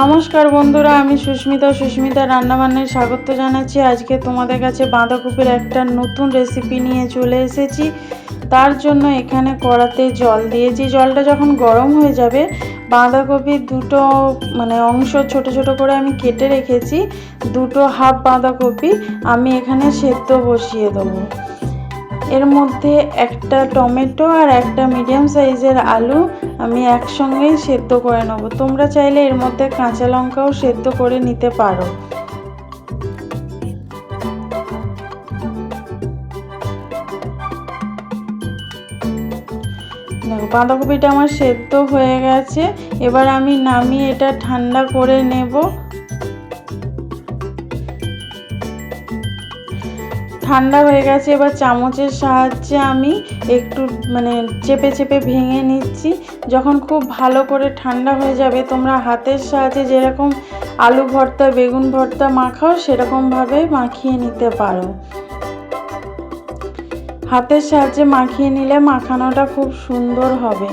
নমস্কার বন্ধুরা, আমি সুস্মিতা সুস্মিতা রান্নাবান্নায় স্বাগত জানাচ্ছি। আজকে তোমাদের কাছে বাঁধাকপির একটা নতুন রেসিপি নিয়ে চলে এসেছি। তার জন্য এখানে কড়াতে জল দিয়েছি। জলটা যখন গরম হয়ে যাবে, বাঁধাকপির দুটো মানে অংশ ছোট ছোট করে আমি কেটে রেখেছি। দুটো হাফ বাঁধাকপি আমি এখানে সেদ্ধ বসিয়ে দেবো। এর মধ্যে একটা টমেটো আর একটা মিডিয়াম সাইজের আলু আমি একসঙ্গেই সেদ্ধ করে নেব। তোমরা চাইলে এর মধ্যে কাঁচা লঙ্কাও সেদ্ধ করে নিতে পারো। বাঁধাকপিটা আমার সেদ্ধ হয়ে গেছে। এবার আমি নামিয়ে এটা ঠান্ডা করে নেব। ঠান্ডা হয়ে গেছে, এবার চামচের সাহায্যে আমি একটু মানে চেপে চেপে ভেঙে নিচ্ছি। যখন খুব ভালো করে ঠান্ডা হয়ে যাবে, তোমরা হাতের সাহায্যে যেরকম আলু ভর্তা, বেগুন ভর্তা মাখাও, সেরকমভাবে মাখিয়ে নিতে পারো। হাতের সাহায্যে মাখিয়ে নিলে মাখানোটা খুব সুন্দর হবে।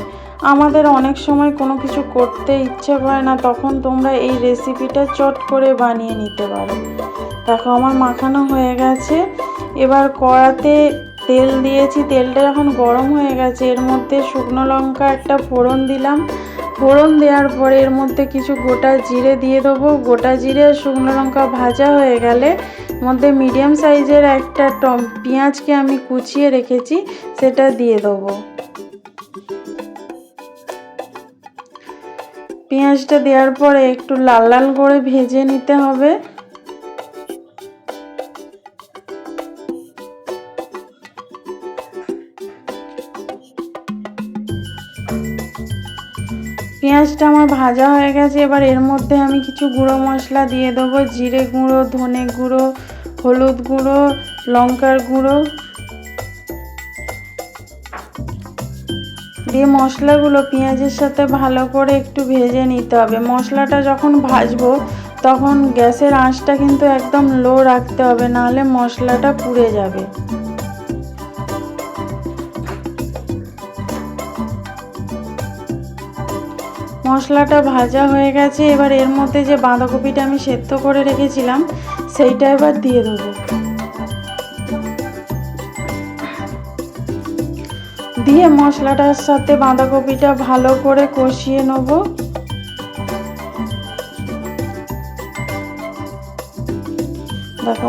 আমাদের অনেক সময় কোনো কিছু করতে ইচ্ছে করে না, তখন তোমরা এই রেসিপিটা চট করে বানিয়ে নিতে পারো। দেখো, আমার মাখানো হয়ে গেছে। এবার কড়াতে তেল দিয়েছি। তেলটা যখন গরম হয়ে গেছে। এর মধ্যে শুকনো লঙ্কা একটা ফোড়ন দিলাম। ফোড়ন দেওয়ার পরে এর মধ্যে কিছু গোটা জিরে দিয়ে দেবো। গোটা জিরে আর শুকনো লঙ্কা ভাজা হয়ে গেলে মধ্যে মিডিয়াম সাইজের একটা টম পেঁয়াজকে আমি কুচিয়ে রেখেছি, সেটা দিয়ে দেবো। পেঁয়াজটা দেওয়ার পরে একটু লাল লাল করে ভেজে নিতে হবে। পেঁয়াজটা আমার ভাজা হয়ে গেছে। এবার এর মধ্যে আমি কিছু গুঁড়ো মশলা দিয়ে দেবো। জিরে গুঁড়ো, ধনে গুঁড়ো, হলুদ গুঁড়ো, লঙ্কার গুঁড়ো। দিয়ে মশলাগুলো পেঁয়াজের সাথে ভালো করে একটু ভেজে নিতে হবে। মশলাটা যখন ভাজবো, তখন গ্যাসের আঁচটা কিন্তু একদম লো রাখতে হবে, নাহলে মশলাটা পুড়ে যাবে। মশলাটা ভাজা হয়ে গেছে, এবার এর মধ্যে যে বাঁধাকপিটা আমি সেদ্ধ করে রেখেছিলাম, সেইটা এবার দিয়ে দেবো। দিয়ে মশলাটার সাথে বাঁধাকপিটা ভালো করে কষিয়ে নেব। দেখো,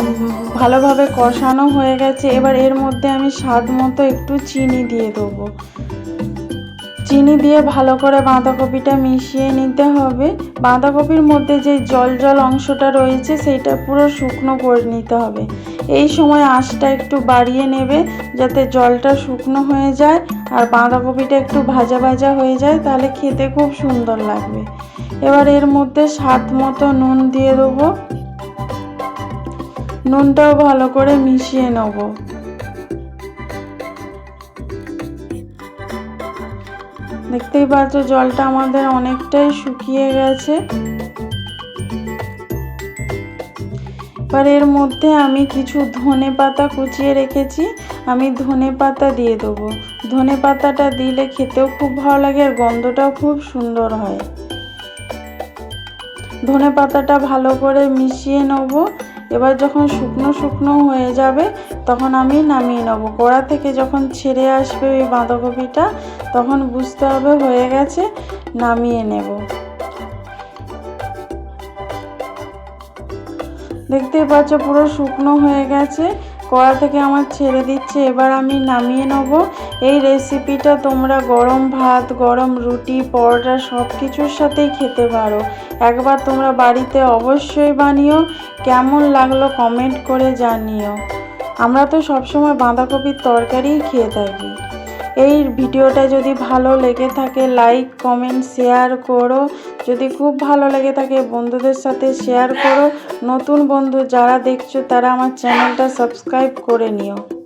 ভালোভাবে কষানো হয়ে গেছে, এবার এর মধ্যে আমি স্বাদ মতো একটু চিনি দিয়ে দেবো। চিনি দিয়ে ভালো করে বাঁধাকপিটা মিশিয়ে নিতে হবে। বাঁধাকপির মধ্যে যে জল জল অংশটা রয়েছে, সেইটা পুরো শুকনো করে নিতে হবে। এই সময় আঁশটা একটু বাড়িয়ে নেবে যাতে জলটা শুকনো হয়ে যায় আর বাঁধাকপিটা একটু ভাজা ভাজা হয়ে যায়, তাহলে খেতে খুব সুন্দর লাগবে। এবার এর মধ্যে স্বাদ মতো নুন দিয়ে দেবো। নুনটাও ভালো করে মিশিয়ে নেব। দেখতেই পাচ্ছ জলটা আমাদের অনেকটাই শুকিয়ে গেছে। এবার এর মধ্যে আমি কিছু ধনে পাতা কুচিয়ে রেখেছি। আমি ধনে পাতা দিয়ে দেবো। ধনে পাতাটা দিলে খেতেও খুব ভালো লাগে আর গন্ধটাও খুব সুন্দর হয়। ধনে পাতাটা ভালো করে মিশিয়ে নেব। এবার যখন শুকনো শুকনো হয়ে যাবে, তখন আমি নামিয়ে নেব। কড়া থেকে যখন ছেড়ে আসবে ওই বাঁধাকপিটা, তখন বুঝতে হবে হয়ে গেছে, নামিয়ে নেব। দেখতে পাচ্ছ পুরো শুকনো হয়ে গেছে। কড়া থেকে আমার ছেড়ে দিচ্ছে, এবার আমি নামিয়ে নেব। এই রেসিপিটা তোমরা গরম ভাত, গরম রুটি, পরোটা সব কিছুর সাথেই খেতে পারো। একবার তোমরা বাড়িতে অবশ্যই বানিও। কেমন লাগল কমেন্ট করে জানিও। আমরা তো সবসময় বাঁধাকপির তরকারিই খেয়ে থাকি। এই ভিডিওটা যদি ভালো লেগে থাকে লাইক কমেন্ট শেয়ার করো। যদি খুব ভালো লেগে থাকে, বন্ধুদের সাথে শেয়ার করো। নতুন বন্ধু যারা দেখছ, তারা আমার চ্যানেলটা সাবস্ক্রাইব করে নিও।